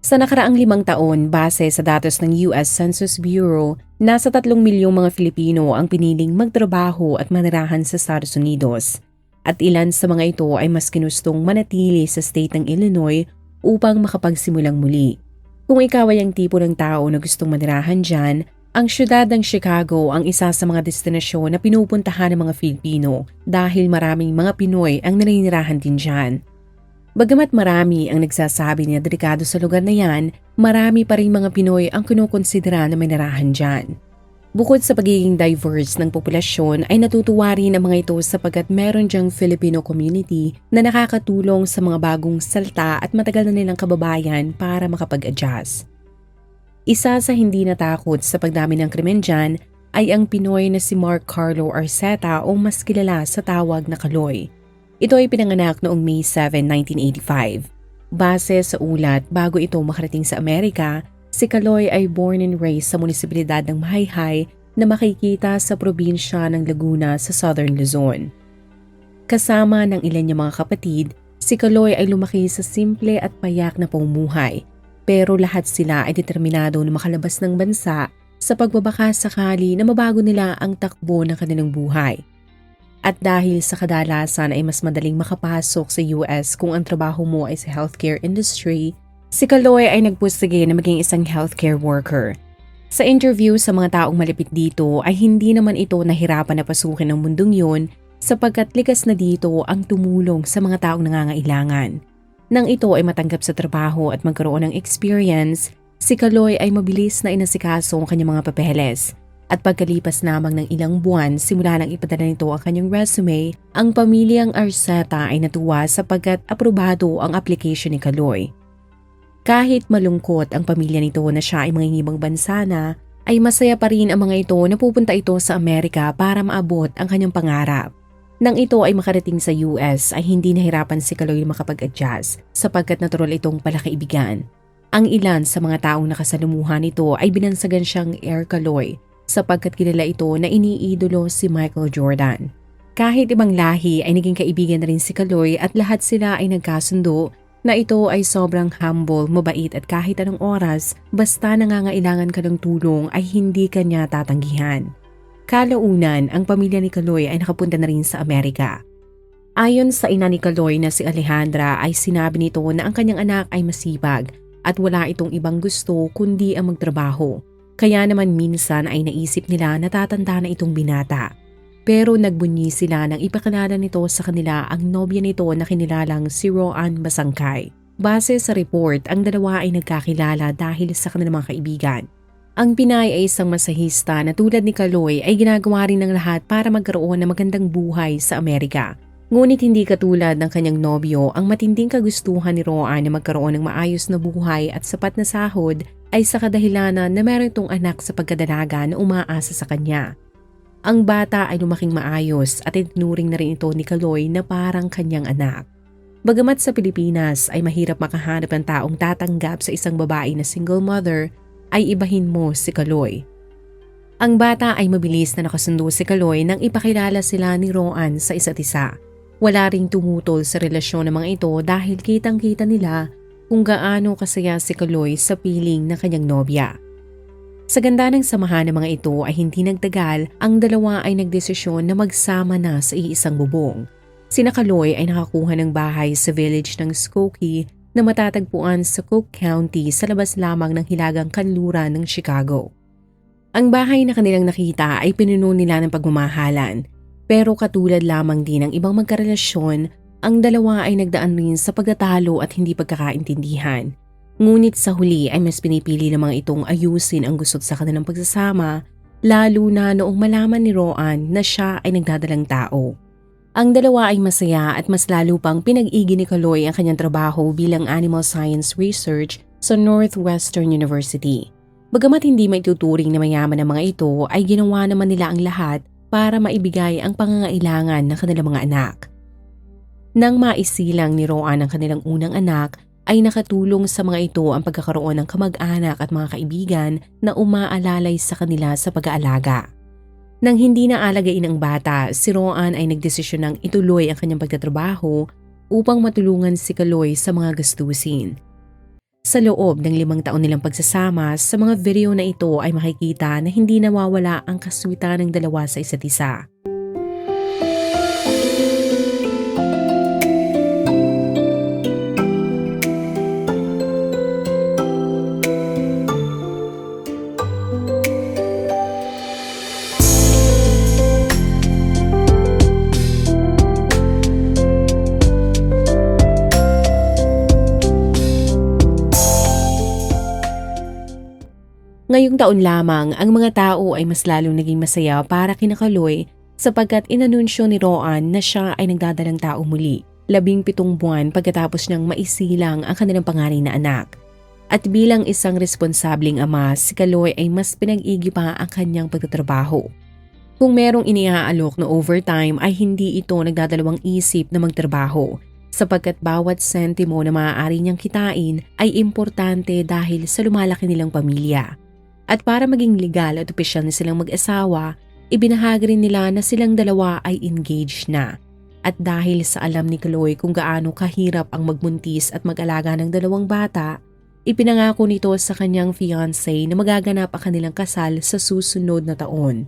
Sa nakaraang limang taon, base sa datos ng US Census Bureau, nasa 3 milyong mga Filipino ang piniling magtrabaho at manirahan sa Estados Unidos. At ilan sa mga ito ay mas kinustong manatili sa state ng Illinois upang makapagsimulang muli. Kung ikaw ay ang tipo ng tao na gustong manirahan dyan, ang syudad ng Chicago ang isa sa mga destinasyon na pinupuntahan ng mga Filipino dahil maraming mga Pinoy ang naninirahan din dyan. Bagamat marami ang nagsasabi na delikado sa lugar na yan, marami pa rin mga Pinoy ang kinukonsidera na manirahan dyan. Bukod sa pagiging diverse ng populasyon ay natutuwa rin ang mga ito sapagkat meron dyang Filipino community na nakakatulong sa mga bagong salta at matagal na nilang kababayan para makapag-adjust. Isa sa hindi natakot sa pagdami ng krimen dyan ay ang Pinoy na si Mark Carlo Arceta o mas kilala sa tawag na Kaloy. Ito ay pinanganak noong May 7, 1985. Base sa ulat, bago ito makarating sa Amerika, si Kaloy ay born and raised sa munisipalidad ng Mahayhay na makikita sa probinsya ng Laguna sa Southern Luzon. Kasama ng ilan niyang mga kapatid, si Kaloy ay lumaki sa simple at payak na pamumuhay. Pero lahat sila ay determinado na makalabas ng bansa sa pagbabaka sakali na mabago nila ang takbo ng kanilang buhay. At dahil sa kadalasan ay mas madaling makapasok sa US kung ang trabaho mo ay sa healthcare industry, si Kaloy ay nagpusige na maging isang healthcare worker. Sa interview sa mga taong malapit dito ay hindi naman ito nahirapan na pasukin ng mundong yun sapagkat likas na dito ang tumulong sa mga taong nangangailangan. Nang ito ay matanggap sa trabaho at magkaroon ng experience, si Kaloy ay mabilis na inasikaso ang kanyang mga papeles at pagkalipas lamang ng ilang buwan simula nang ipadala nito ang kanyang resume, ang pamilyang Arceta ay natuwa sapagkat aprobado ang application ni Kaloy. Kahit malungkot ang pamilya nito na siya ay mangingibang bansa na, ay masaya pa rin ang mga ito na pupunta ito sa Amerika para maabot ang kanyang pangarap. Nang ito ay makarating sa US ay hindi nahirapan si Kaloy makapag-adjust sapagkat natural itong palakaibigan. Ang ilan sa mga taong nakasalumuhan nito ay binansagan siyang Air Kaloy sapagkat kilala ito na iniidolo si Michael Jordan. Kahit ibang lahi ay naging kaibigan na rin si Kaloy at lahat sila ay nagkasundo na ito ay sobrang humble, mabait at kahit anong oras basta nangangailangan ka ng tulong ay hindi kanya tatanggihan. Kalaunan, ang pamilya ni Kaloy ay nakapunta na rin sa Amerika. Ayon sa ina ni Kaloy na si Alejandra ay sinabi nito na ang kanyang anak ay masipag at wala itong ibang gusto kundi ang magtrabaho. Kaya naman minsan ay naisip nila na tatanda na itong binata. Pero nagbunyi sila nang ipakilala nito sa kanila ang nobya nito na kinilalang si Roan Basangkay. Base sa report, ang dalawa ay nagkakilala dahil sa kanilang mga kaibigan. Ang Pinay ay isang masahista na tulad ni Kaloy ay ginagawa rin ng lahat para magkaroon ng magandang buhay sa Amerika. Ngunit hindi katulad ng kanyang nobyo ang matinding kagustuhan ni Roan na magkaroon ng maayos na buhay at sapat na sahod ay sa kadahilanan na meron itong anak sa pagkadalaga na umaasa sa kanya. Ang bata ay lumaking maayos at itinuring na rin ito ni Kaloy na parang kanyang anak. Bagamat sa Pilipinas ay mahirap makahanap ng taong tatanggap sa isang babae na single mother, ay ibahin mo si Kaloy. Ang bata ay mabilis na nakasundo si Kaloy nang ipakilala sila ni Roan sa isa't isa. Wala ring tumutol sa relasyon ng mga ito dahil kitang-kita nila kung gaano kasaya si Kaloy sa piling ng kanyang nobya. Sa ganda ng samahan ng mga ito ay hindi nagtagal, ang dalawa ay nagdesisyon na magsama na sa iisang bubong. Sina Kaloy ay nakakuha ng bahay sa village ng Skokie na matatagpuan sa Cook County sa labas lamang ng hilagang kanluran ng Chicago. Ang bahay na kanilang nakita ay pinuno nila ng pagmamahalan, pero katulad lamang din ng ibang magkarelasyon ang dalawa ay nagdaan rin sa pagtatalo at hindi pagkakaintindihan. Ngunit sa huli ay mas pinipili ng mga itong ayusin ang gusot sa kanilang pagsasama, lalo na noong malaman ni Roan na siya ay nagdadalang tao. Ang dalawa ay masaya at mas lalo pang pinag-igi ni Kaloy ang kanyang trabaho bilang animal science research sa Northwestern University. Bagamat hindi maituturing na mayaman ng mga ito ay ginawa naman nila ang lahat para maibigay ang pangangailangan ng kanilang mga anak. Nang maisilang ni Roan ang kanilang unang anak, ay nakatulong sa mga ito ang pagkakaroon ng kamag-anak at mga kaibigan na umaalalay sa kanila sa pag-aalaga. Nang hindi na alagain ang bata, si Roan ay nagdesisyon ng ituloy ang kanyang pagtatrabaho upang matulungan si Kaloy sa mga gastusin. Sa loob ng limang taon nilang pagsasama, sa mga video na ito ay makikita na hindi nawawala ang kaswitan ng dalawa sa isa't isa. Ngayong taon lamang, ang mga tao ay mas lalong naging masaya para kinakaloy sapagkat inanunsyo ni Roan na siya ay nagdadalang tao muli, labing pitong buwan pagkatapos niyang maisilang ang kanilang pangaring na anak. At bilang isang responsabling ama, si Kaloy ay mas pinag-igi pa ang kanyang pagtatrabaho. Kung merong iniaalok na overtime ay hindi ito nagdadalawang isip na magtrabaho sapagkat bawat sentimo na maaari niyang kitain ay importante dahil sa lumalaki nilang pamilya. At para maging legal at opisyal na silang mag-asawa, ibinahagi rin nila na silang dalawa ay engaged na. At dahil sa alam ni Chloe kung gaano kahirap ang magbuntis at mag-alaga ng dalawang bata, ipinangako nito sa kanyang fiancé na magaganap ang kanilang kasal sa susunod na taon.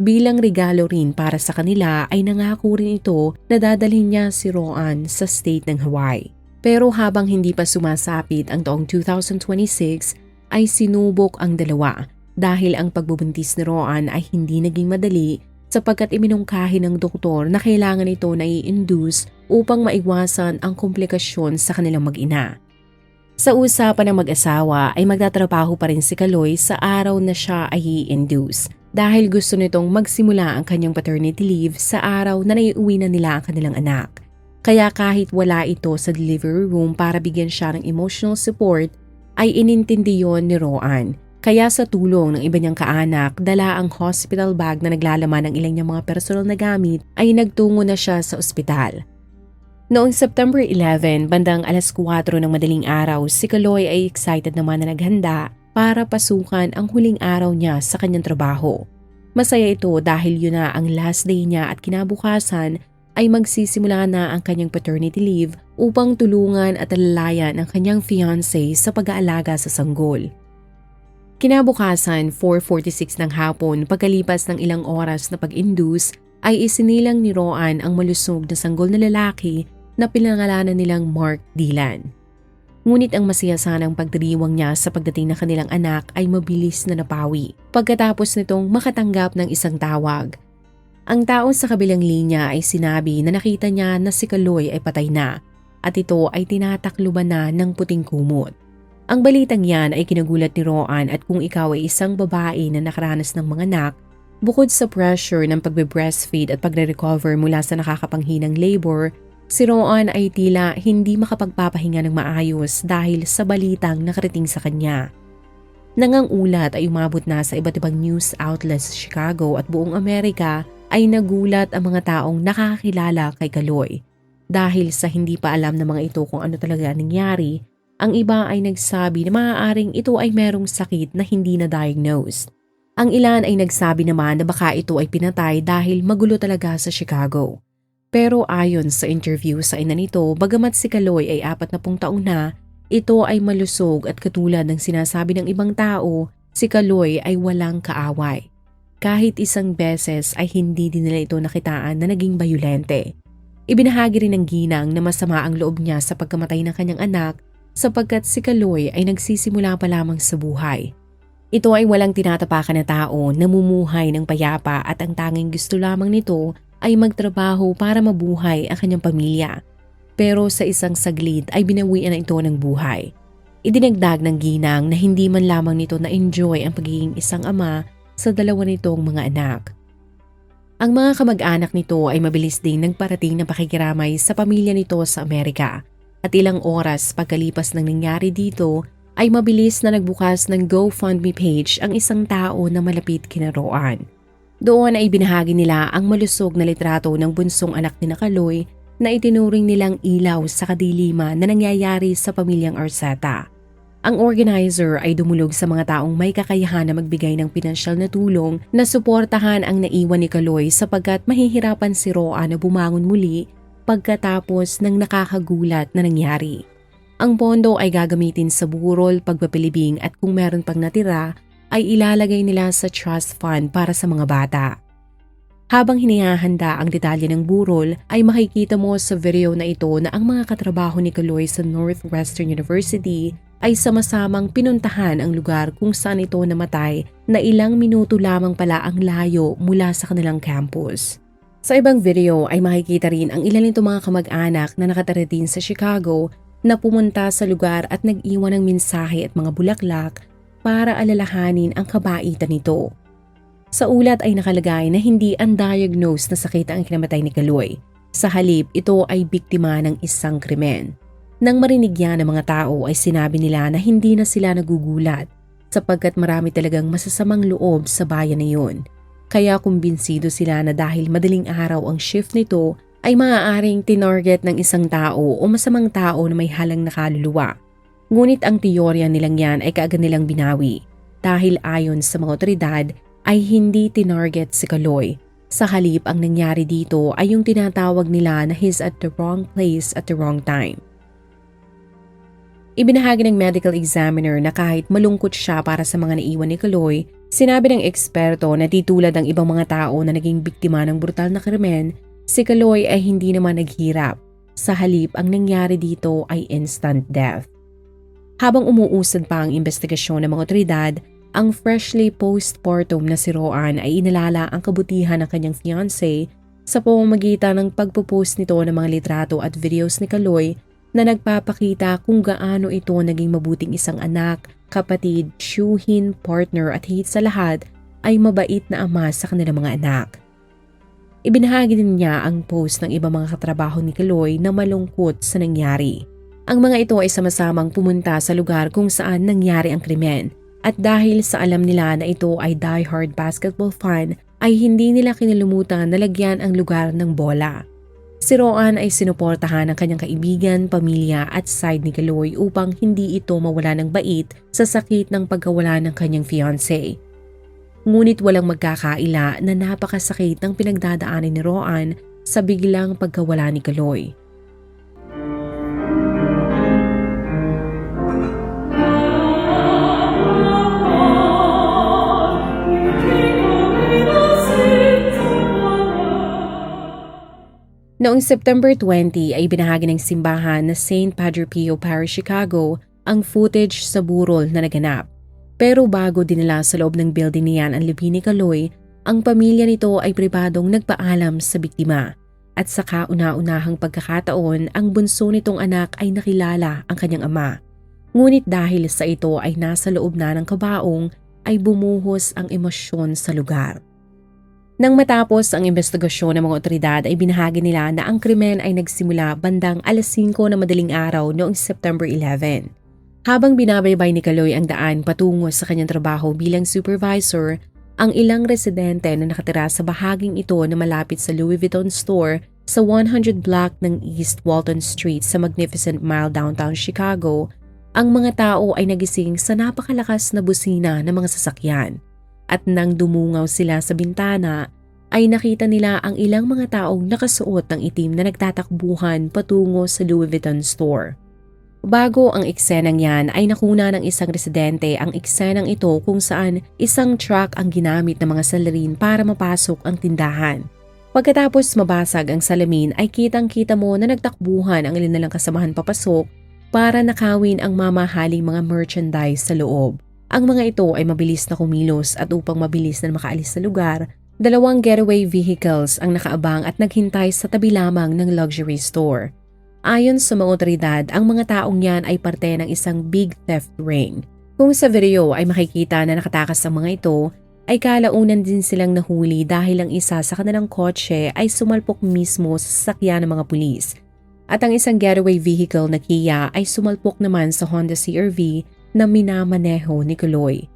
Bilang regalo rin para sa kanila ay nangako rin ito na dadalhin niya si Roan sa state ng Hawaii. Pero habang hindi pa sumasapit ang taong 2026 ay sinubok ang dalawa dahil ang pagbubuntis ni Roan ay hindi naging madali sapagkat iminungkahi ng doktor na kailangan ito na i-induce upang maiwasan ang komplikasyon sa kanilang mag-ina. Sa usapan ng mag-asawa ay magtatrabaho pa rin si Kaloy sa araw na siya ay i-induce dahil gusto nitong magsimula ang kanyang paternity leave sa araw na naiuwi na nila ang kanilang anak. Kaya kahit wala ito sa delivery room para bigyan siya ng emotional support, ay inintindi yon ni Roan. Kaya sa tulong ng iba niyang kaanak, dala ang hospital bag na naglalaman ng ilang niyang mga personal na gamit ay nagtungo na siya sa ospital. Noong September 11, bandang alas 4 ng madaling araw, si Kaloy ay excited naman na naghanda para pasukan ang huling araw niya sa kanyang trabaho. Masaya ito dahil yun na ang last day niya at kinabukasan ay magsisimula na ang kanyang paternity leave upang tulungan at alalayan ang kanyang fiancé sa pag-aalaga sa sanggol. Kinabukasan, 4.46 ng hapon, pagkalipas ng ilang oras na pag-induce, ay isinilang ni Roan ang malusog na sanggol na lalaki na pinangalanan nilang Mark Dylan. Ngunit ang masaya sanang pagdiriwang niya sa pagdating ng kanilang anak ay mabilis na napawi pagkatapos nitong makatanggap ng isang tawag. Ang tao sa kabilang linya ay sinabi na nakita niya na si Kaloy ay patay na at ito ay tinatakluban na ng puting kumot. Ang balitang yan ay kinagulat ni Roan at kung ikaw ay isang babae na nakaranas ng mga anak, bukod sa pressure ng pagbe-breastfeed at pagre-recover mula sa nakakapanghinang labor, Si Roan ay tila hindi makapagpapahinga ng maayos dahil sa balitang nakarating sa kanya. Nangang ulat ay umabot na sa iba't ibang news outlets sa Chicago at buong Amerika ay nagulat ang mga taong nakakakilala kay Kaloy. Dahil sa hindi pa alam ng mga ito kung ano talaga nangyari, ang iba ay nagsabi na maaaring ito ay merong sakit na hindi na diagnosed. Ang ilan ay nagsabi naman na baka ito ay pinatay dahil magulo talaga sa Chicago. Pero ayon sa interview sa ina nito, bagamat si Kaloy ay apat na pung taong na, ito ay malusog at katulad ng sinasabi ng ibang tao, si Kaloy ay walang kaaway. Kahit isang beses ay hindi din nila ito nakitaan na naging bayulente. Ibinahagi rin ng ginang na masama ang loob niya sa pagkamatay ng kanyang anak sapagkat si Kaloy ay nagsisimula pa lamang sa buhay. Ito ay walang tinatapakan na tao, namumuhay ng payapa at ang tanging gusto lamang nito ay magtrabaho para mabuhay ang kanyang pamilya. Pero sa isang saglit ay binawian na ito ng buhay. Idinagdag ng ginang na hindi man lamang nito na-enjoy ang pagiging isang ama sa dalawa nitong mga anak. Ang mga kamag-anak nito ay mabilis ding nagparating ng pakikiramay sa pamilya nito sa Amerika. At ilang oras pagkalipas ng nangyari dito ay mabilis na nagbukas ng GoFundMe page ang isang tao na malapit kina Roan. Doon ay binahagi nila ang malusog na litrato ng bunsong anak ni Kaloy na itinuring nilang ilaw sa kadiliman na nangyayari sa pamilyang Arceta. Ang organizer ay dumulog sa mga taong may kakayahan na magbigay ng pinansyal na tulong na suportahan ang naiwan ni Kaloy sapagkat mahihirapan si Roa na bumangon muli pagkatapos ng nakakagulat na nangyari. Ang pondo ay gagamitin sa burol, pagpapilibing at kung meron pang natira ay ilalagay nila sa trust fund para sa mga bata. Habang hinihahanda ang detalye ng burol ay makikita mo sa video na ito na ang mga katrabaho ni Kaloy sa Northwestern University ay sama-samang pinuntahan ang lugar kung saan ito namatay na ilang minuto lamang pala ang layo mula sa kanilang campus. Sa ibang video ay makikita rin ang ilan nito mga kamag-anak na nakatira din sa Chicago na pumunta sa lugar at nag-iwan ng mensahe at mga bulaklak para alalahanin ang kabaitan nito. Sa ulat ay nakalagay na hindi undiagnosed na sakit ang kinamatay ni Kaloy. Sa halip, ito ay biktima ng isang krimen. Nang marinig yan ng mga tao ay sinabi nila na hindi na sila nagugulat sapagkat marami talagang masasamang loob sa bayan na yun. Kaya kumbinsido sila na dahil madaling araw ang shift nito ay maaaring tinarget ng isang tao o masamang tao na may halang nakaluluwa. Ngunit ang teorya nilang yan ay kaagad nilang binawi dahil ayon sa mga otoridad ay hindi tinarget si Kaloy. Sa halip ang nangyari dito ay yung tinatawag nila na he's at the wrong place at the wrong time. Ibinahagi ng medical examiner na kahit malungkot siya para sa mga naiwan ni Kaloy, sinabi ng eksperto na titulad ang ibang mga tao na naging biktima ng brutal na krimen, si Kaloy ay hindi naman naghirap. Sa halip, ang nangyari dito ay instant death. Habang umuusad pa ang investigasyon ng mga otoridad, ang freshly postpartum na si Roan ay inalala ang kabutihan ng kanyang fiancé sa pamamagitan ng pagpo-post nito ng mga litrato at videos ni Kaloy na nagpapakita kung gaano ito naging mabuting isang anak, kapatid, syuhin, partner at higit sa lahat ay mabait na ama sa kanilang mga anak. Ibinahagi din niya ang post ng ibang mga katrabaho ni Kaloy na malungkot sa nangyari. Ang mga ito ay sama-samang pumunta sa lugar kung saan nangyari ang krimen at dahil sa alam nila na ito ay die-hard basketball fan ay hindi nila kinalimutan na lagyan ang lugar ng bola. Si Roan ay sinuportahan ng kanyang kaibigan, pamilya at side ni Kaloy upang hindi ito mawala ng bait sa sakit ng pagkawala ng kanyang fiancé. Ngunit walang magkakaila na napakasakit ng pinagdadaanan ni Roan sa biglang pagkawala ni Kaloy. Noong September 20 ay binahagi ng simbahan na St. Padre Pio Parish, Chicago ang footage sa burol na naganap. Pero bago dinala sa loob ng building niyan ang libi ni Kaloy, ang pamilya nito ay pribadong nagpaalam sa biktima. At sa kauna-unahang pagkakataon, ang bunso nitong anak ay nakilala ang kanyang ama. Ngunit dahil sa ito ay nasa loob na ng kabaong, ay bumuhos ang emosyon sa lugar. Nang matapos ang investigasyon ng mga otoridad ay binahagi nila na ang krimen ay nagsimula bandang alas 5 na madaling araw noong September 11. Habang binabaybay ni Kaloy ang daan patungo sa kanyang trabaho bilang supervisor, ang ilang residente na nakatira sa bahaging ito na malapit sa Louis Vuitton store sa 100 block ng East Walton Street sa Magnificent Mile downtown Chicago, ang mga tao ay nagising sa napakalakas na busina ng mga sasakyan at nang dumungaw sila sa bintana ay nakita nila ang ilang mga taong nakasuot ng itim na nagtatakbuhan patungo sa Louis Vuitton store. Bago ang eksenang yan ay nakuna ng isang residente ang eksenang ito kung saan isang truck ang ginamit ng mga salarin para mapasok ang tindahan. Pagkatapos mabasag ang salamin ay kitang-kita mo na nagtakbuhan ang ilan nalang kasamahan papasok para nakawin ang mamahaling mga merchandise sa loob. Ang mga ito ay mabilis na kumilos at upang mabilis na makaalis sa lugar, dalawang getaway vehicles ang nakaabang at naghintay sa tabi lamang ng luxury store. Ayon sa mga otoridad, ang mga taong yan ay parte ng isang big theft ring. Kung sa video ay makikita na nakatakas ang mga ito, ay kalaunan din silang nahuli dahil ang isa sa kanilang kotse ay sumalpok mismo sa sasakyan ng mga pulis. At ang isang getaway vehicle na Kia ay sumalpok naman sa Honda CRV na minamaneho ni Kuloy.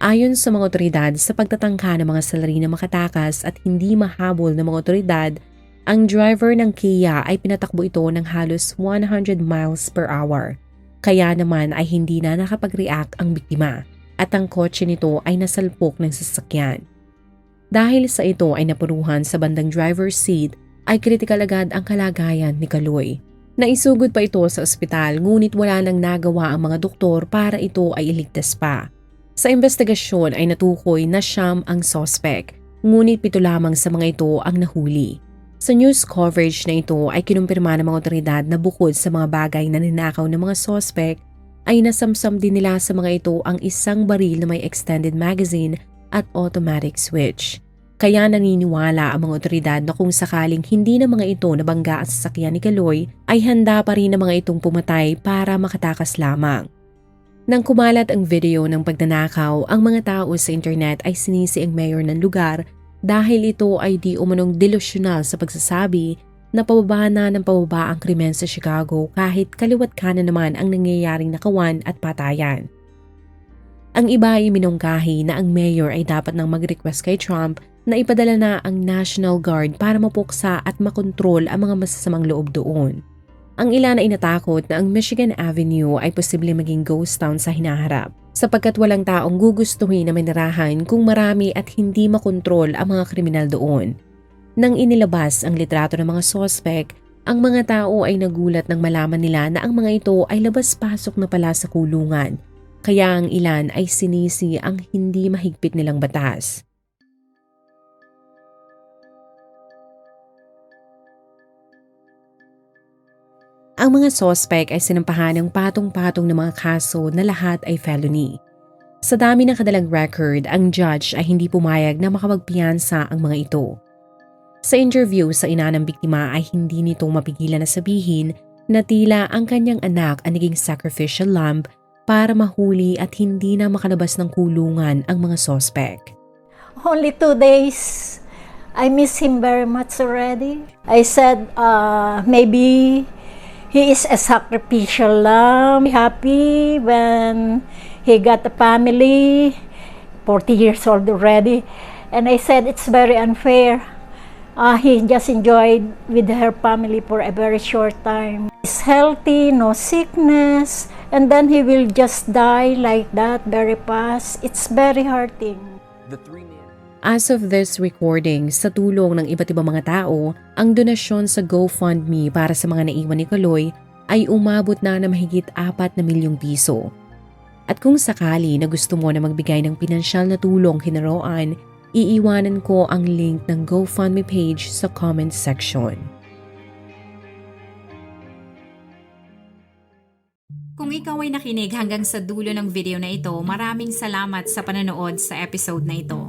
Ayon sa mga otoridad sa pagtatangka ng mga salari na makatakas at hindi mahabol ng mga otoridad, ang driver ng Kia ay pinatakbo ito ng halos 100 miles per hour. Kaya naman ay hindi na nakapag-react ang biktima at ang kotse nito ay nasalpok ng sasakyan. Dahil sa ito ay napuruhan sa bandang driver's seat ay kritikal agad ang kalagayan ni Kaloy. Naisugod pa ito sa ospital ngunit wala nang nagawa ang mga doktor para ito ay iligtas pa. Sa investigasyon ay natukoy na siyam ang sospek, ngunit pito lamang sa mga ito ang nahuli. Sa news coverage na ito ay kinumpirma ng mga otoridad na bukod sa mga bagay na ninakaw ng mga sospek, ay nasamsam din nila sa mga ito ang isang baril na may extended magazine at automatic switch. Kaya naniniwala ang mga otoridad na kung sakaling hindi na mga ito nabangga ang sasakyan ni Kaloy, ay handa pa rin ang mga itong pumatay para makatakas lamang. Nang kumalat ang video ng pagnanakaw, ang mga tao sa internet ay sinisi ang mayor ng lugar dahil ito ay di umanong delusyonal sa pagsasabi na pababa na ng pababa ang krimen sa Chicago kahit kaliwat kanan naman ang nangyayaring nakawan at patayan. Ang iba ay minungkahi na ang mayor ay dapat nang mag-request kay Trump na ipadala na ang National Guard para mapuksa at makontrol ang mga masasamang loob doon. Ang ilan ay natakot na ang Michigan Avenue ay posible maging ghost town sa hinaharap sapagkat walang taong gugustuhin na manirahan kung marami at hindi makontrol ang mga kriminal doon. Nang inilabas ang litrato ng mga sospek, ang mga tao ay nagulat nang malaman nila na ang mga ito ay labas-pasok na pala sa kulungan. Kaya ang ilan ay sinisi ang hindi mahigpit nilang batas. Ang mga sospek ay sinampahan ng patong-patong ng mga kaso na lahat ay felony. Sa dami ng kadalang record, ang judge ay hindi pumayag na makapagpiyansa ang mga ito. Sa interview sa ina ng biktima ay hindi nito mapigilan na sabihin na tila ang kanyang anak ang naging sacrificial lamb para mahuli at hindi na makalabas ng kulungan ang mga sospek. Only two days. I miss him very much already. I said, uh, maybe he is a sacrificial lamb. Happy when he got a family, 40 years old already. And I said, it's very unfair. Uh, he just enjoyed with her family for a very short time. He's healthy, no sickness, and then he will just die like that very fast. It's very hurting. The three. As of this recording, sa tulong ng iba't ibang mga tao, ang donasyon sa GoFundMe para sa mga naiwan ni Kaloy ay umabot na na mahigit 4 na milyong piso. At kung sakali na gusto mo na magbigay ng pinansyal na tulong kinaroan, iiwanan ko ang link ng GoFundMe page sa comment section. Kung ikaw ay nakinig hanggang sa dulo ng video na ito, maraming salamat sa panonood sa episode na ito.